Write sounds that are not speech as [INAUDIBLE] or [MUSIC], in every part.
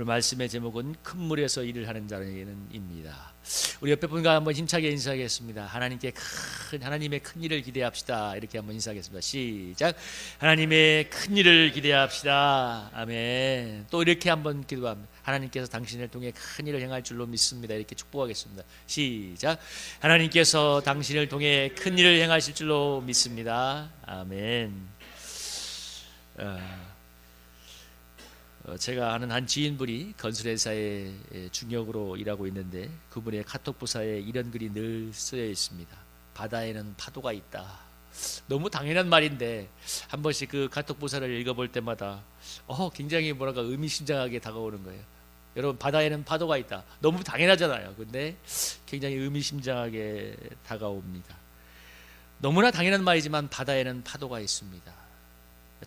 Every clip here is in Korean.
오늘 말씀의 제목은 큰 물에서 일을 하는 자는입니다. 우리 옆에 분과 한번 힘차게 인사하겠습니다. 하나님께 큰 하나님의 큰 일을 기대합시다. 이렇게 한번 인사하겠습니다. 시작. 하나님의 큰 일을 기대합시다. 아멘. 또 이렇게 한번 기도합니다. 하나님께서 당신을 통해 큰 일을 행할 줄로 믿습니다. 이렇게 축복하겠습니다. 시작. 하나님께서 당신을 통해 큰 일을 행하실 줄로 믿습니다. 아멘. 어. 어, 제가 아는 한 지인분이 건설회사의 중역으로 일하고 있는데 그분의 카톡 부사에 이런 글이 늘 쓰여 있습니다. 바다에는 파도가 있다. 너무 당연한 말인데 한 번씩 그 카톡 부사를 읽어볼 때마다 어 굉장히 뭐랄까 의미심장하게 다가오는 거예요. 여러분 바다에는 파도가 있다. 너무 당연하잖아요. 근데 굉장히 의미심장하게 다가옵니다. 너무나 당연한 말이지만 바다에는 파도가 있습니다.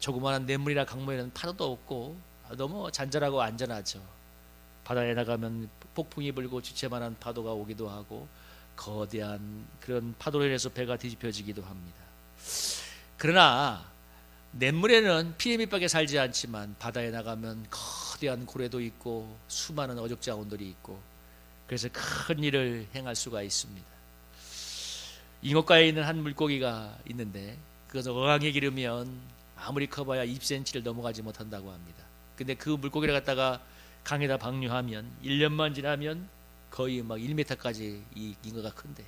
조그마한 냇물이나 강물에는 파도도 없고 너무 잔잔하고 안전하죠. 바다에 나가면 폭풍이 불고 주체만한 파도가 오기도 하고 거대한 그런 파도로 인해서 배가 뒤집혀지기도 합니다. 그러나 냇물에는 피해 밑밖에 살지 않지만 바다에 나가면 거대한 고래도 있고 수많은 어족자원들이 있고 그래서 큰 일을 행할 수가 있습니다. 잉어가에 있는 한 물고기가 있는데 그것은 어항에 기르면 아무리 커봐야 2cm를 넘어가지 못한다고 합니다. 근데 그 물고기를 갖다가 강에다 방류하면 1년만 지나면 거의 막 1m까지 이 잉어가 큰대요.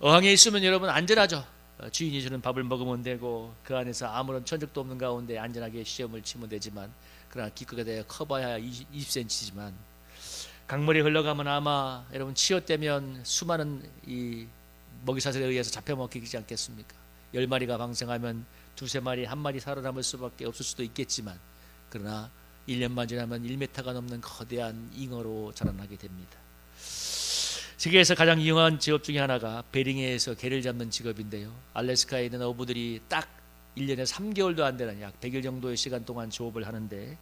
어항에 있으면 여러분 안전하죠. 어, 주인이 주는 밥을 먹으면 되고 그 안에서 아무런 천적도 없는 가운데 안전하게 시험을 치면 되지만 그러나 기껏 해 커봐야 20cm지만 강물이 흘러가면 아마 여러분 치어떼면 수많은 이 먹이사슬에 의해서 잡혀먹히지 않겠습니까? 열 마리가 방생하면 두세 마리 한 마리 살아남을 수밖에 없을 수도 있겠지만 그러나 1년만 지나면 1m가 넘는 거대한 잉어로 자라나게 됩니다. 세계에서 가장 유용한 직업 중에 하나가 베링해에서 개를 잡는 직업인데요. 알래스카에 있는 어부들이 딱 1년에 3개월도 안 되는 약 100일 정도의 시간 동안 조업을 하는데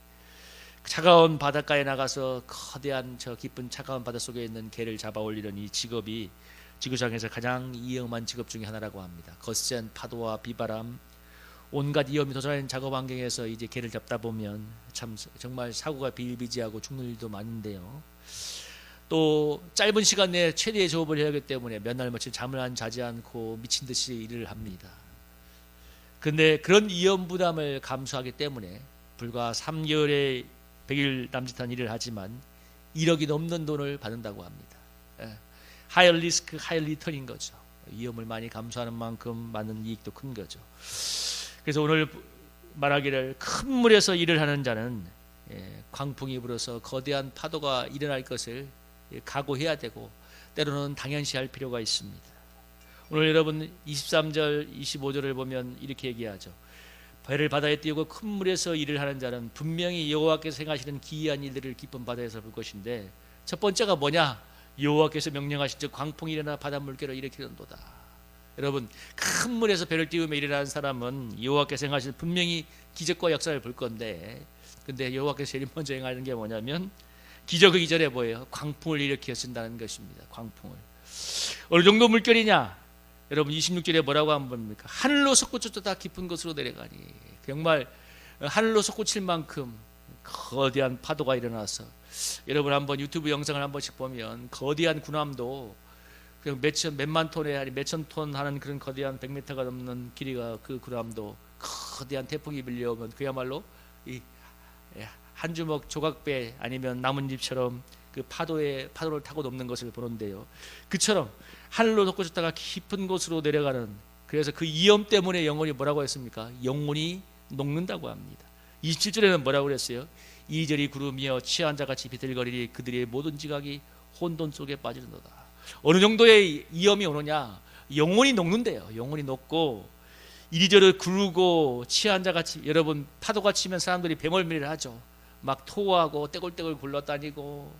차가운 바닷가에 나가서 거대한 저 깊은 차가운 바다 속에 있는 개를 잡아 올리는 이 직업이 지구상에서 가장 위험한 직업 중에 하나라고 합니다. 거센 파도와 비바람, 온갖 위험이 도전하는 작업 환경에서 이제 개를 잡다 보면 참 정말 사고가 비일비재하고 죽는 일도 많은데요. 또 짧은 시간 내에 최대의 조업을 해야 하기 때문에 몇 날 며칠 잠을 안 자지 않고 미친 듯이 일을 합니다. 근데 그런 위험 부담을 감수하기 때문에 불과 3개월에 100일 남짓한 일을 하지만 1억이 넘는 돈을 받는다고 합니다. 하이어 리스크 하이어 리턴인 거죠. 위험을 많이 감수하는 만큼 많은 이익도 큰 거죠. 그래서 오늘 말하기를 큰 물에서 일을 하는 자는 예, 광풍이 불어서 거대한 파도가 일어날 것을 예, 각오해야 되고 때로는 당연시할 필요가 있습니다. 오늘 여러분 23절 25절을 보면 이렇게 얘기하죠. 배를 바다에 띄우고 큰 물에서 일을 하는 자는 분명히 여호와께서 행하시는 기이한 일들을 깊은 바다에서 볼 것인데 첫 번째가 뭐냐? 여호와께서 명령하신 즉 광풍이 일어나 바다 물결을 일으키는도다. 여러분 큰 물에서 배를 띄우며 일어나는 사람은 여호와께서 행하실 분명히 기적과 역사를 볼 건데 근데 여호와께서 제일 먼저 행하는 게 뭐냐면 기적의 기절에 뭐예요? 광풍을 일으켜 쓴다는 것입니다. 광풍을 어느 정도 물결이냐? 여러분 26절에 뭐라고 한 겁니까? 하늘로 솟구쳤다 깊은 곳으로 내려가니 정말 하늘로 솟구칠 만큼 거대한 파도가 일어나서 여러분 한번 유튜브 영상을 한 번씩 보면 거대한 군함도 그 몇천 몇만 톤에 아니 몇천 톤 하는 그런 거대한 100m가 넘는 길이가 그 그람도 거대한 태풍이 밀려오면 그야말로 이 한 주먹 조각배 아니면 나뭇잎처럼 그 파도에 파도를 타고 넘는 것을 보는데요. 그처럼 하늘로 돋구졌다가 깊은 곳으로 내려가는 그래서 그 위험 때문에 영혼이 뭐라고 했습니까? 영혼이 녹는다고 합니다. 27절에는 뭐라고 그랬어요? 이절이 구름이여 취한 자같이 비틀거리니 그들의 모든 지각이 혼돈 속에 빠지는도다. 어느 정도의 위험이 오느냐? 영혼이 녹는데요. 영혼이 녹고 이리저리 구르고 취한 자 같이 여러분 파도가 치면 사람들이 배멀미를 하죠. 막 토하고 떼굴떼굴 굴러다니고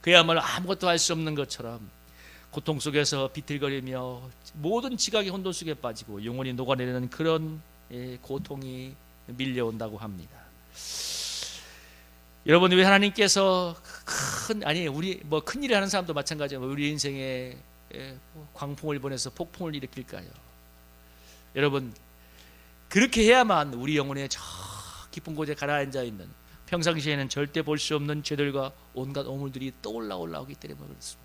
그야말로 아무것도 할 수 없는 것처럼 고통 속에서 비틀거리며 모든 지각이 혼돈 속에 빠지고 영혼이 녹아내리는 그런 예, 고통이 밀려온다고 합니다. 여러분 왜 하나님께서 큰 아니 우리 뭐 큰 일을 하는 사람도 마찬가지예요. 우리 인생에 예, 광풍을 보내서 폭풍을 일으킬까요? 여러분 그렇게 해야만 우리 영혼에 저 깊은 곳에 가라앉아 있는 평상시에는 절대 볼 수 없는 죄들과 온갖 오물들이 떠올라 올라오기 때문에 그렇습니다.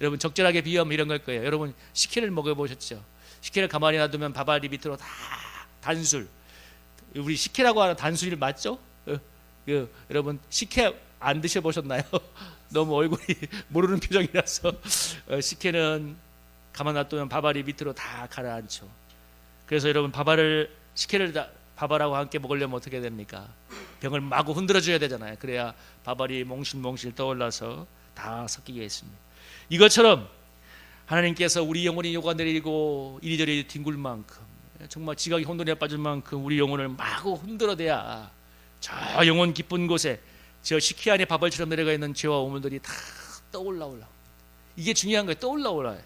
여러분 적절하게 비유하면 이런 걸 거예요. 여러분 식혜를 먹어 보셨죠? 식혜를 가만히 놔두면 밥알이 밑으로 다 단술. 우리 식혜라고 하는 단술이 맞죠? 어, 그, 여러분 식혜 안 드셔 보셨나요? [LAUGHS] 너무 얼굴이 [LAUGHS] 모르는 표정이라서 어, 식혜는 가만 놔두면 밥알이 밑으로 다 가라앉죠. 그래서 여러분 밥알을 식혜를 다 밥알하고 함께 먹으려면 어떻게 됩니까? 병을 마구 흔들어 줘야 되잖아요. 그래야 밥알이 몽실몽실 떠올라서 다 섞이게 했습니다. 이것처럼 하나님께서 우리 영혼이 녹아내리고 이리저리 뒹굴 만큼 정말 지각이 혼돈에 빠질 만큼 우리 영혼을 마구 흔들어대야 저 영혼 깊은 곳에 저 식희 안에 밥알처럼 내려가 있는 죄와 오물들이 다 떠올라 올라. 이게 중요한 거예요. 떠올라 올라요.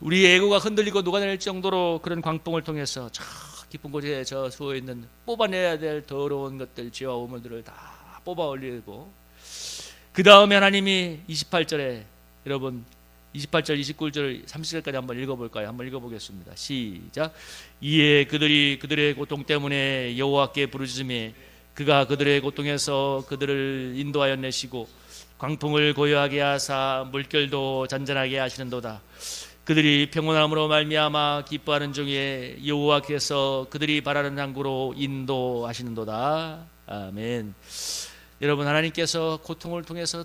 우리의 에고가 흔들리고 녹아낼 정도로 그런 광풍을 통해서 저 깊은 곳에 저 수어 있는 뽑아내야 될 더러운 것들, 죄와 오물들을 다 뽑아 올리고 그 다음에 하나님이 28절에 여러분 28절, 29절, 30절까지 한번 읽어볼까요? 한번 읽어보겠습니다. 시작. 이에 그들이 그들의 고통 때문에 여호와께 부르짖음에 그가 그들의 고통에서 그들을 인도하여 내시고 광풍을 고요하게 하사 물결도 잔잔하게 하시는도다. 그들이 평온함으로 말미암아 기뻐하는 중에 여호와께서 그들이 바라는 항구로 인도하시는도다. 아멘. 여러분 하나님께서 고통을 통해서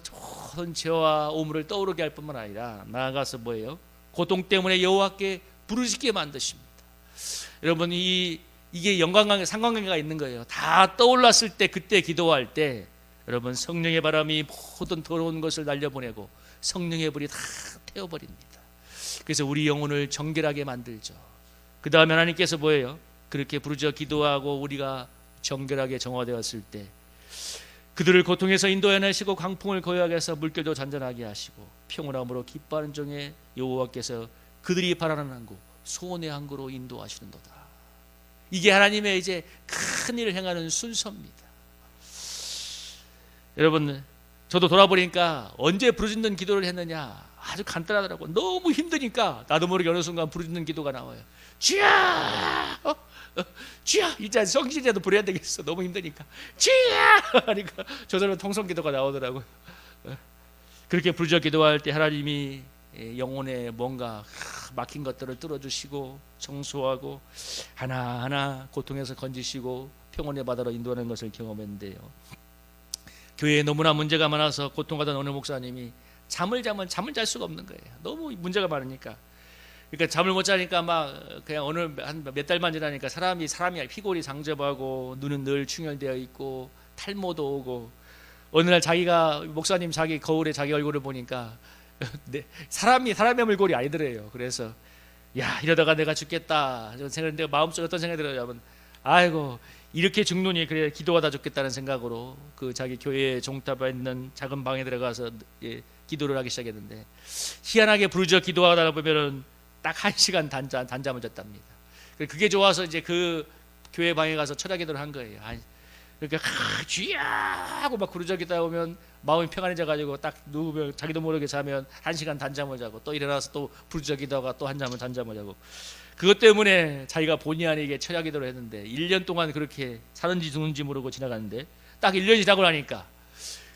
모든 죄와 오물을 떠오르게 할 뿐만 아니라 나아가서 뭐예요? 고통 때문에 여호와께 부르짖게 만드십니다. 여러분 이 이게 연관관계 상관관계가 있는 거예요. 다 떠올랐을 때 그때 기도할 때 여러분 성령의 바람이 모든 더러운 것을 날려보내고 성령의 불이 다 태워버립니다. 그래서 우리 영혼을 정결하게 만들죠. 그 다음에 하나님께서 뭐예요? 그렇게 부르짖어 기도하고 우리가 정결하게 정화되었을 때 그들을 고통에서 인도해내시고 강풍을 고요하게 해서 물결도 잔잔하게 하시고 평온함으로 기뻐하는 중에 여호와께서 그들이 바라는 항구 소원의 항구로 인도하시는도다. 이게 하나님의 이제 큰 일을 행하는 순서입니다. 여러분 저도 돌아보니까 언제 부르짖는 기도를 했느냐 아주 간단하더라고. 너무 힘드니까 나도 모르게 어느 순간 부르짖는 기도가 나와요. 어, 어, 주야, 이제 성실이라도 부려야 되겠어. 너무 힘드니까. 주야, [LAUGHS] 하니까 저절로 통성 기도가 나오더라고요. 어, 그렇게 부르짖어 기도할 때 하나님이 영혼에 뭔가 막힌 것들을 뚫어주시고 청소하고 하나하나 고통에서 건지시고 평온의 바다로 인도하는 것을 경험했는데요. 교회에 너무나 문제가 많아서 고통하던 어느 목사님이 잠을 자면 잠을 잘 수가 없는 거예요. 너무 문제가 많으니까. 그러니까 잠을 못 자니까 막 그냥 어느 한 몇 달만 지나니까 사람이 사람이 피골이 상접하고 눈은 늘 충혈되어 있고 탈모도 오고 어느 날 자기가 목사님 자기 거울에 자기 얼굴을 보니까 [LAUGHS] 네, 사람이 사람의 얼굴이 아니더래요. 그래서 야 이러다가 내가 죽겠다. 저는 생각했는데 마음속에 어떤 생각이 들어요? 여러분? 아이고 이렇게 죽노니 그래 기도하다 죽겠다는 생각으로 그 자기 교회 종탑에 있는 작은 방에 들어가서 예, 기도를 하기 시작했는데 희한하게 부르짖어 기도하다 보면은 딱 한 시간 단잠 단잠을 잤답니다. 그게 좋아서 이제 그 교회 방에 가서 철야 기도를 한 거예요. 그러니까 주야 하고 막 기도하 보면 마음이 평안해져 가지고 딱 누우면 자기도 모르게 자면 한 시간 단잠을 자고 또 일어나서 또 기도하고 또한 잠을 단잠을 자고 그것 때문에 자기가 본의 아니게 철야 기도를 했는데 1년 동안 그렇게 사는지 죽는지 모르고 지나갔는데 딱 1년이 지나고 나니까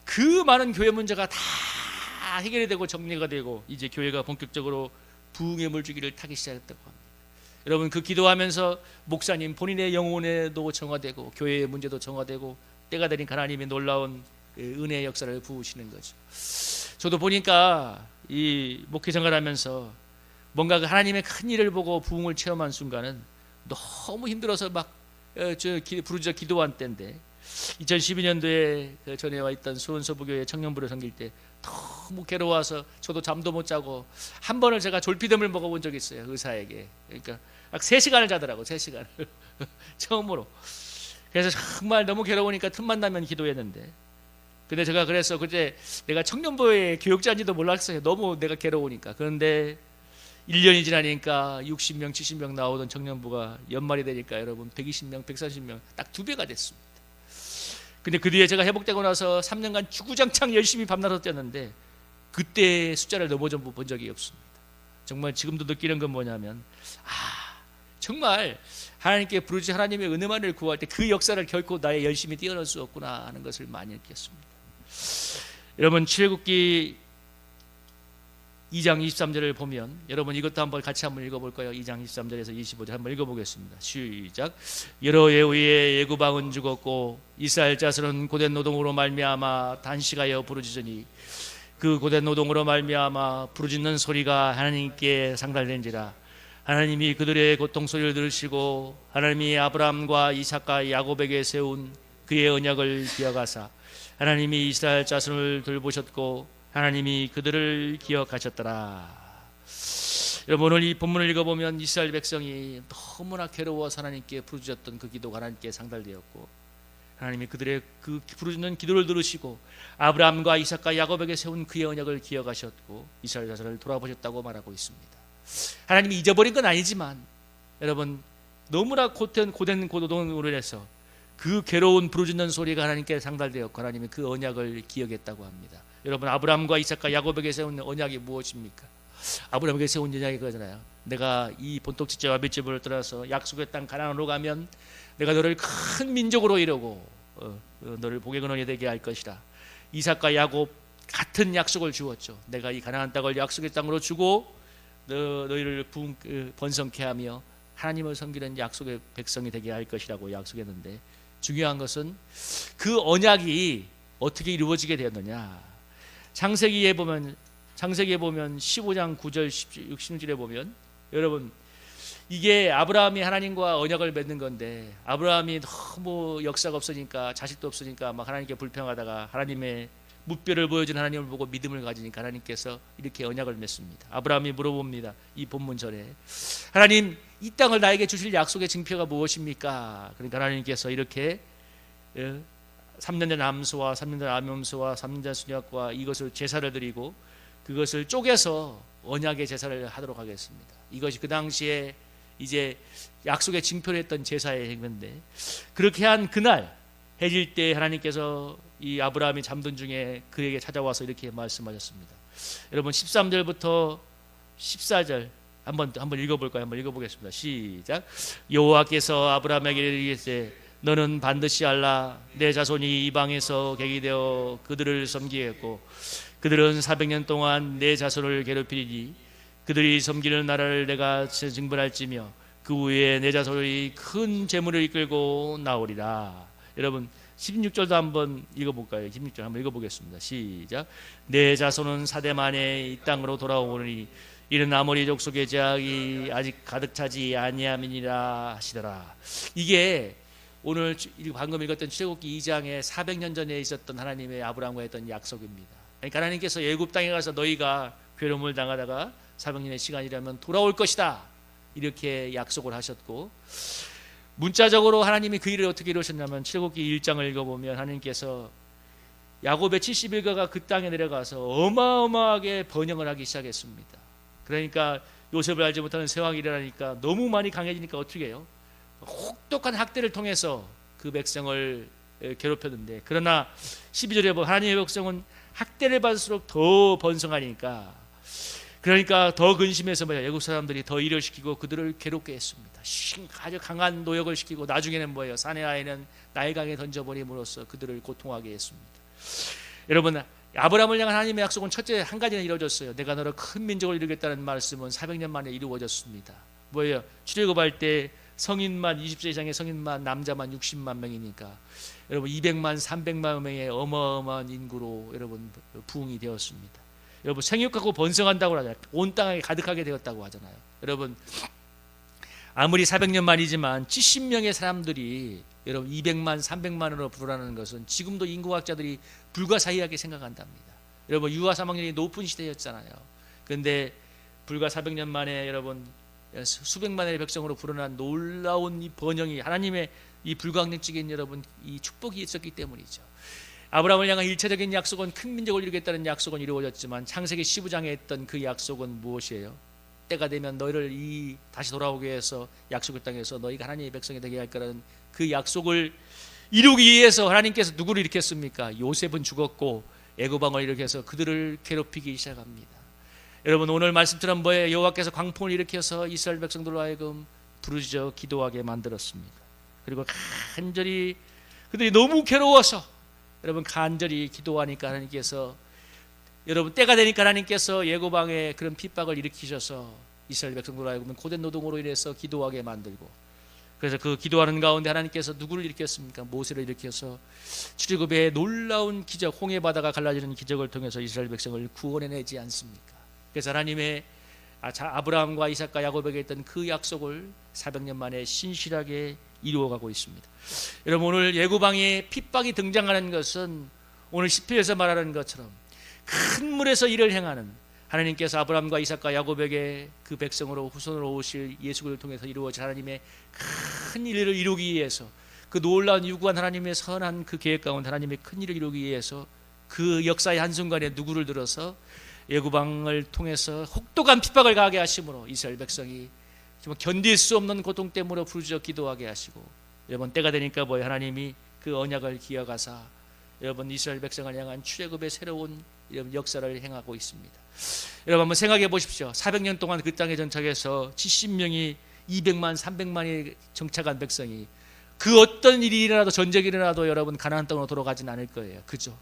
그 많은 교회 문제가 다 해결이 되고 정리가 되고 이제 교회가 본격적으로 부흥의 물주기를 타기 시작했다고 합니다. 여러분 그 기도하면서 목사님 본인의 영혼에도 정화되고 교회의 문제도 정화되고 때가 되니까 하나님의 놀라운 은혜의 역사를 부으시는 거죠. 저도 보니까 이 목회 생활 하면서 뭔가 그 하나님의 큰 일을 보고 부흥을 체험한 순간은 너무 힘들어서 막저 부르짖어 기도한 때인데 2012년도에 그 전에 와 있던 수원서부교회 청년부를 섬길 때 너무 괴로워서 저도 잠도 못 자고 한 번을 제가 졸피뎀을 먹어본 적이 있어요 의사에게. 그러니까 막 3시간을 자더라고 3시간을. [LAUGHS] 처음으로. 그래서 정말 너무 괴로우니까 틈만 나면 기도했는데. 근데 제가 그래서 그때 내가 청년부의 교육자인지도 몰랐어요. 너무 내가 괴로우니까. 그런데 1년이 지나니까 60명 70명 나오던 청년부가 연말이 되니까 여러분 120명 140명 딱 두 배가 됐습니다 근데 그 뒤에 제가 회복되고 나서 3년간 주구장창 열심히 밤낮을 뛰었는데 그때 숫자를 넘어져 본 적이 없습니다. 정말 지금도 느끼는 건 뭐냐면 아 정말 하나님께 부르지 하나님의 은혜만을 구할 때 그 역사를 결코 나의 열심히 뛰어넘을 수 없구나 하는 것을 많이 느꼈습니다. 여러분 출애굽기 2장 23절을 보면 여러분 이것도 한번 같이 한번 읽어볼까요? 2장 23절에서 25절 한번 읽어보겠습니다. 시작. 여러 예후에 예구방은 죽었고 이스라엘 자손은 고된 노동으로 말미암아 단식하여 부르짖으니 그 고된 노동으로 말미암아 부르짖는 소리가 하나님께 상달된지라 하나님이 그들의 고통 소리를 들으시고 하나님이 아브라함과 이삭과 야곱에게 세운 그의 언약을 기억하사 하나님이 이스라엘 자손을 돌보셨고 하나님이 그들을 기억하셨더라. 여러분 오늘 이 본문을 읽어보면 이스라엘 백성이 너무나 괴로워서 하나님께 부르짖었던 그 기도가 하나님께 상달되었고 하나님이 그들의 그 부르짖는 기도를 들으시고 아브라함과 이삭과 야곱에게 세운 그의 언약을 기억하셨고 이스라엘 자손을 돌아보셨다고 말하고 있습니다. 하나님이 잊어버린 건 아니지만 여러분 너무나 고된 고된 고도동으로 해서 그 괴로운 부르짖는 소리가 하나님께 상달되었고 하나님이 그 언약을 기억했다고 합니다. 여러분 아브라함과 이삭과 야곱에게 세운 언약이 무엇입니까? 아브라함에게 세운 언약이 그거잖아요. 내가 이 본토지체와 밑집을 떠나서 약속의 땅 가나안으로 가면 내가 너를 큰 민족으로 이루고 어, 어, 너를 복의 근원이 되게 할 것이다. 이삭과 야곱 같은 약속을 주었죠. 내가 이 가나안 땅을 약속의 땅으로 주고 너, 너희를 부, 그, 번성케 하며 하나님을 섬기는 약속의 백성이 되게 할 것이라고 약속했는데 중요한 것은 그 언약이 어떻게 이루어지게 되었느냐 창세기에 보면 창세기에 보면 15장 9절 16절에 보면 여러분 이게 아브라함이 하나님과 언약을 맺는 건데 아브라함이 너무 역사가 없으니까 자식도 없으니까 막 하나님께 불평하다가 하나님의 무뼈를 보여준 하나님을 보고 믿음을 가지니까 하나님께서 이렇게 언약을 맺습니다. 아브라함이 물어봅니다. 이 본문 전에 하나님 이 땅을 나에게 주실 약속의 증표가 무엇입니까? 그러니까 하나님께서 이렇게 3년 전 암소와 3년 전 암염소와 3년 전 순약과 이것을 제사를 드리고 그것을 쪼개서 언약의 제사를 하도록 하겠습니다. 이것이 그 당시에 이제 약속의 징표를 했던 제사의 행인데 그렇게 한 그날 해질 때 하나님께서 이 아브라함이 잠든 중에 그에게 찾아와서 이렇게 말씀하셨습니다. 여러분 13절부터 14절 한번 한번 읽어볼까요? 한번 읽어보겠습니다. 시작. 여호와께서 아브라함에게 이르시되 너는 반드시 알라 내 자손이 이방에서 객이 되어 그들을 섬기겠고 그들은 400년 동안 내 자손을 괴롭히니 그들이 섬기는 나라를 내가 증벌할지며 그 후에 내 자손이 큰 재물을 이끌고 나오리라. 여러분 16절도 한번 읽어볼까요? 16절 한번 읽어보겠습니다. 시작. 내 자손은 사대 만에 이 땅으로 돌아오니 이는 아모리 족속의 제약이 아직 가득 차지 아니함이니라 하시더라. 이게 오늘 방금 읽었던 출애굽기 2장에 400년 전에 있었던 하나님의 아브라함과 했던 약속입니다. 그러니까 하나님께서 예굽 땅에 가서 너희가 괴로움을 당하다가 400년의 시간이라면 돌아올 것이다. 이렇게 약속을 하셨고 문자적으로 하나님이 그 일을 어떻게 이루셨냐면 출애굽기 1장을 읽어보면 하나님께서 야곱의 70일가가 그 땅에 내려가서 어마어마하게 번영을 하기 시작했습니다. 그러니까 요셉을 알지 못하는 세왕이 일어나니까 너무 많이 강해지니까 어떻게 해요? 혹독한 학대를 통해서 그 백성을 괴롭혔는데 그러나 12절에 보면 하나님의 백성은 학대를 받을수록 더 번성하니까 그러니까 더 근심해서 뭐야 외국 사람들이 더 일을 시키고 그들을 괴롭게 했습니다. 아주 강한 노역을 시키고 나중에는 뭐예요 사내 아이는 나일강에 던져버림으로써 그들을 고통하게 했습니다. 여러분 아브라함을 향한 하나님의 약속은 첫째 한 가지는 이루어졌어요. 내가 너를 큰 민족을 이루겠다는 말씀은 400년 만에 이루어졌습니다. 뭐예요? 출애굽할 때 성인만 20세 이상의 성인만 남자만 60만 명이니까 여러분 200만 300만 명의 어마어마한 인구로 여러분 부흥이 되었습니다. 여러분 생육하고 번성한다고 하잖아요. 온 땅에 가득하게 되었다고 하잖아요. 여러분 아무리 400년 만이지만 70명의 사람들이 여러분 200만 300만으로 불어나는 것은 지금도 인구학자들이 불가사의하게 생각한답니다. 여러분 유아 사망률이 높은 시대였잖아요. 그런데 불과 400년 만에 여러분 수백만의 백성으로 불어난 놀라운 이 번영이 하나님의 이 불가항력적인 여러분 이 축복이 있었기 때문이죠. 아브라함을 향한 일차적인 약속은 큰 민족을 이루겠다는 약속은 이루어졌지만 창세기 15장에 했던 그 약속은 무엇이에요? 때가 되면 너희를 이 다시 돌아오게 해서 약속의 땅에서 너희가 하나님의 백성이 되게 할 거라는 그 약속을 이루기 위해서 하나님께서 누구를 일으켰습니까? 요셉은 죽었고 애고방을 일으켜서 그들을 괴롭히기 시작합니다. 여러분 오늘 말씀처럼 뭐에 여호와께서 광풍을 일으켜서 이스라엘 백성들로 하여금 부르짖어 기도하게 만들었습니다. 그리고 간절히 그들이 너무 괴로워서 여러분 간절히 기도하니까 하나님께서 여러분 때가 되니까 하나님께서 예고방에 그런 핍박을 일으키셔서 이스라엘 백성들 하여금 고된 노동으로 인해서 기도하게 만들고 그래서 그 기도하는 가운데 하나님께서 누구를 일으켰습니까? 모세를 일으켜서 출애굽의 놀라운 기적 홍해 바다가 갈라지는 기적을 통해서 이스라엘 백성을 구원해내지 않습니까? 그래서 하나님의 아, 자, 아브라함과 이삭과 야곱에게 했던 그 약속을 400년 만에 신실하게 이루어가고 있습니다. 여러분 오늘 예고방에 핍박이 등장하는 것은 오늘 시편에서 말하는 것처럼 큰 물에서 일을 행하는 하나님께서 아브라함과 이삭과 야곱에게 그 백성으로 후손으로 오실 예수를 통해서 이루어질 하나님의 큰 일을 이루기 위해서 그 놀라운 유구한 하나님의 선한 그 계획 가운데 하나님의 큰 일을 이루기 위해서 그 역사의 한순간에 누구를 들어서 예구방을 통해서 혹독한 핍박을 가하게 하심으로 이스라엘 백성이 정말 견딜 수 없는 고통 때문에 부르짖어 기도하게 하시고 여러분 때가 되니까 뭐예요 하나님이 그 언약을 기억하사 여러분 이스라엘 백성을 향한 출애굽의 새로운 여러분 역사를 행하고 있습니다. 여러분 한번 생각해 보십시오. 400년 동안 그 땅에 정착해서 70명이 200만 300만이 정착한 백성이 그 어떤 일이 일어나도 전쟁이 일어나도 여러분 가나안 땅으로 돌아가진 않을 거예요. 그죠?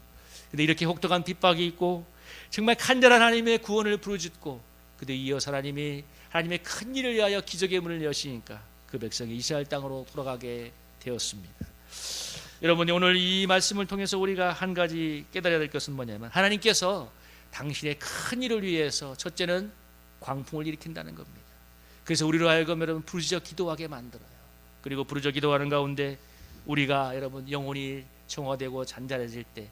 근데 이렇게 혹독한 핍박이 있고 정말 간절한 하나님의 구원을 부르짖고 그때 이어서 하나님이 하나님의 큰 일을 위하여 기적의 문을 여시니까 그 백성이 이스라엘 땅으로 돌아가게 되었습니다. 여러분이 오늘 이 말씀을 통해서 우리가 한 가지 깨달아야 될 것은 뭐냐면 하나님께서 당신의 큰 일을 위해서 첫째는 광풍을 일으킨다는 겁니다. 그래서 우리로 하여금 여러분 부르짖어 기도하게 만들어요. 그리고 부르짖어 기도하는 가운데 우리가 여러분 영혼이 정화되고 잔잔해질 때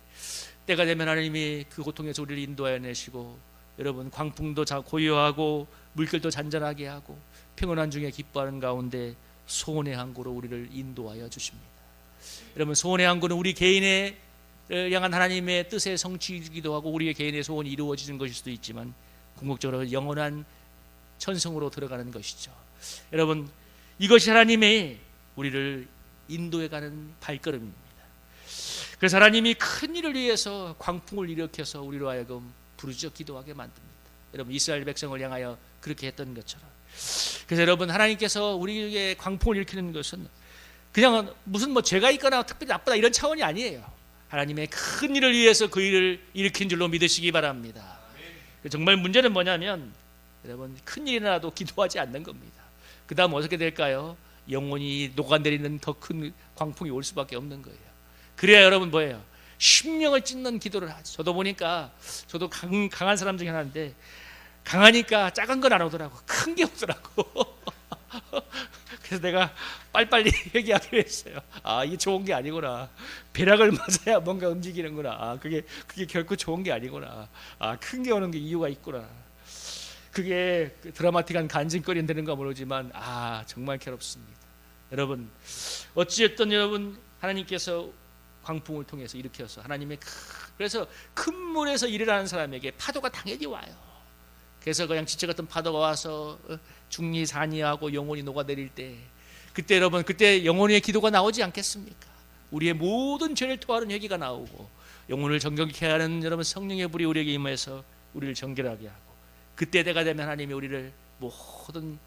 때가 되면 하나님이 그 고통에서 우리를 인도하여 내시고 여러분 광풍도 자 고요하고 물결도 잔잔하게 하고 평온한 중에 기뻐하는 가운데 소원의 항구로 우리를 인도하여 주십니다. 여러분 소원의 항구는 우리 개인의 향한 하나님의 뜻의 성취이기도 하고 우리의 개인의 소원이 이루어지는 것일 수도 있지만 궁극적으로 영원한 천성으로 들어가는 것이죠. 여러분 이것이 하나님의 우리를 인도해 가는 발걸음입니다. 그래서 하나님이 큰 일을 위해서 광풍을 일으켜서 우리로 하여금 부르짖어 기도하게 만듭니다. 여러분 이스라엘 백성을 향하여 그렇게 했던 것처럼. 그래서 여러분 하나님께서 우리에게 광풍을 일으키는 것은 그냥 무슨 뭐 죄가 있거나 특별히 나쁘다 이런 차원이 아니에요. 하나님의 큰 일을 위해서 그 일을 일으킨 줄로 믿으시기 바랍니다. 정말 문제는 뭐냐면 여러분 큰 일이 나도 기도하지 않는 겁니다. 그다음 어떻게 될까요? 영혼이 녹아내리는 더 큰 광풍이 올 수밖에 없는 거예요. 그래야 여러분 뭐예요? 심령을 찢는 기도를 하죠. 저도 보니까 저도 강, 강한 사람 중에 하나인데 강하니까 작은 건 안 오더라고. 큰 게 오더라고. [LAUGHS] 그래서 내가 빨리빨리 [LAUGHS] 얘기하기로 했어요. 아, 이게 좋은 게 아니구나. 벼락을 [LAUGHS] 맞아야 뭔가 움직이는구나. 아, 그게 그게 결코 좋은 게 아니구나. 아, 큰 게 오는 게 이유가 있구나. 그게 드라마틱한 간증거리는 되는가 모르지만 아, 정말 괴롭습니다. 여러분, 어찌됐든 여러분 하나님께서 광풍을 통해서 일으켜서 하나님의 큰 그래서 큰 물에서 일을 하는 사람에게 파도가 당연히 와요. 그래서 그냥 지체 같은 파도가 와서 어, 중리 산이하고 영혼이 녹아내릴 때 그때 여러분 그때 영혼의 기도가 나오지 않겠습니까? 우리의 모든 죄를 토하는 회개가 나오고 영혼을 정결케 하는 여러분 성령의 불이 우리에게 임해서 우리를 정결하게 하고 그때 때가 되면 하나님이 우리를 모든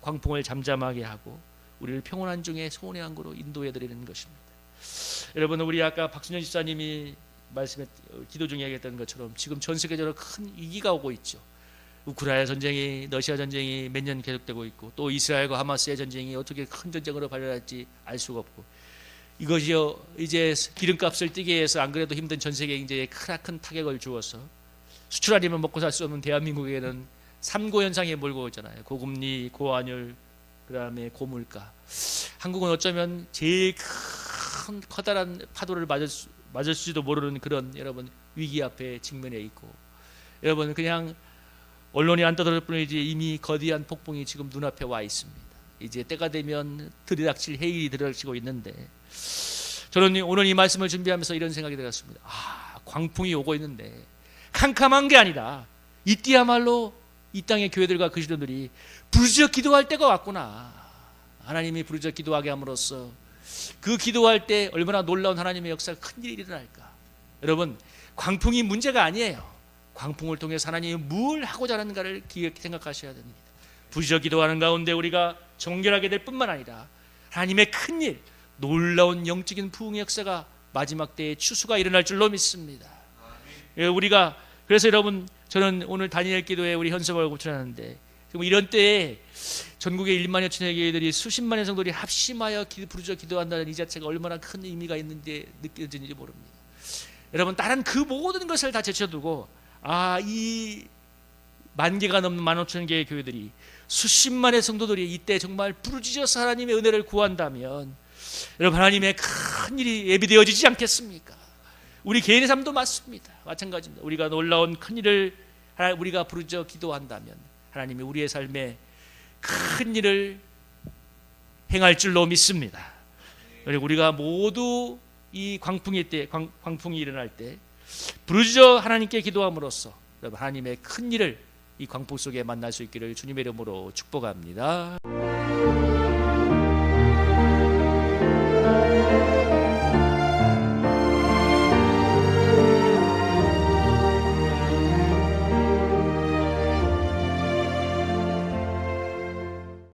광풍을 잠잠하게 하고 우리를 평온한 중에 소원의 항구로 인도해 드리는 것입니다. 여러분 우리 아까 박순현 집사님이 말씀에 기도 중에 얘기했던 것처럼 지금 전 세계적으로 큰 위기가 오고 있죠. 우크라이나 전쟁이 러시아 전쟁이 몇 년 계속되고 있고 또 이스라엘과 하마스의 전쟁이 어떻게 큰 전쟁으로 발전할지 알 수가 없고 이것이요 이제 기름값을 뛰게 해서 안 그래도 힘든 전 세계 경제에 크나큰 타격을 주어서 수출 아니면 먹고 살 수 없는 대한민국에는 삼고 현상에 몰고 있잖아요 고금리 고환율 그다음에 고물가 한국은 어쩌면 제일 큰 커다란 파도를 맞을 수, 맞을지도 모르는 그런 여러분 위기 앞에 직면해 있고 여러분 그냥 언론이 안 떠들 뿐이지 이미 거대한 폭풍이 지금 눈앞에 와 있습니다. 이제 때가 되면 들이닥칠 해일이 들어치고 있는데 저는 오늘 이 말씀을 준비하면서 이런 생각이 들었습니다. 아, 광풍이 오고 있는데 캄캄한 게 아니라 이때야말로 이 땅의 교회들과 그리스도들이 부르짖어 기도할 때가 왔구나. 하나님이 부르짖어 기도하게 함으로써 그 기도할 때 얼마나 놀라운 하나님의 역사가 큰 일이 일어날까. 여러분, 광풍이 문제가 아니에요. 광풍을 통해 하나님이 뭘 하고자 하는가를 생각하셔야 됩니다. 부지저 기도하는 가운데 우리가 정결하게 될 뿐만 아니라 하나님의 큰 일, 놀라운 영적인 부흥의 역사가 마지막 때에 추수가 일어날 줄로 믿습니다. 예, 우리가 그래서 여러분 저는 오늘 다니엘 기도에 우리 현석을 고쳐하는데 이런 때에 전국의 1만여 천여 교회들이 수십만의 성도들이 합심하여 기, 부르짖어 기도한다는 이 자체가 얼마나 큰 의미가 있는지 느껴지는지 모릅니다. 여러분 다른 그 모든 것을 다 제쳐두고 아 이 만 개가 넘는 만 오천 개의 교회들이 수십만의 성도들이 이때 정말 부르짖어서 하나님의 은혜를 구한다면 여러분 하나님의 큰 일이 예비되어지지 않겠습니까? 우리 개인의 삶도 맞습니다. 마찬가지입니다. 우리가 놀라운 큰 일을 우리가 부르짖어 기도한다면 하나님이 우리의 삶에 큰 일을 행할 줄로 믿습니다. 그리고 우리가 모두 이 광풍이 때 광, 광풍이 일어날 때 부르짖어 하나님께 기도함으로써 하나님의 큰 일을 이 광풍 속에 만날 수 있기를 주님의 이름으로 축복합니다.